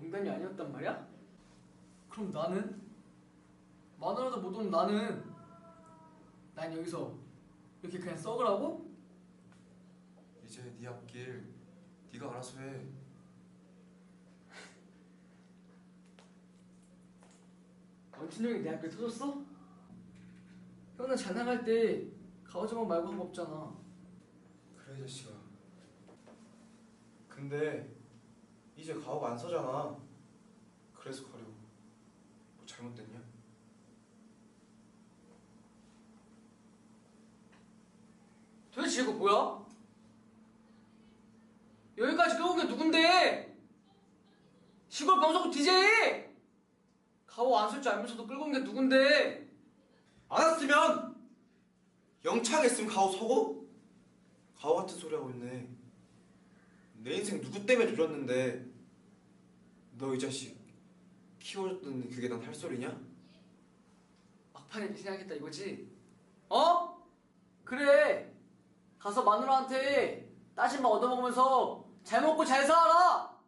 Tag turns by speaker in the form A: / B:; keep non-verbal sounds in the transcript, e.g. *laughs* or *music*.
A: 장난이 아니었단 말이야? 그럼 나는? 마누라도 못 오는 나는 난 여기서 이렇게 그냥 썩으라고?
B: 이제 네 앞길 네가 알아서 해. *laughs*
A: 원춘 형이 내 앞길 터졌어? 형은 잘 나갈 때 가오자만 말고 한 거 없잖아
B: 그래 이 자식아. 근데 이제 가오가 안 서잖아. 그래서 가려고. 뭐 잘못됐냐?
A: 도대체 이거 뭐야? 여기까지 끌고 온게 누군데? 시골 방송국 DJ! 가오 안 쓸 줄 알면서도 끌고 온 게 누군데?
B: 알았으면 영창 했으면 가오 서고? 가오 같은 소리 하고 있네. 내 인생 누구 때문에 조졌는데 너 이 자식 키워줬더니 그게 난 할 소리냐?
A: 막판에 미신하겠다 이거지? 어? 그래 가서 마누라한테 따진맛 얻어먹으면서 잘 먹고 잘 살아라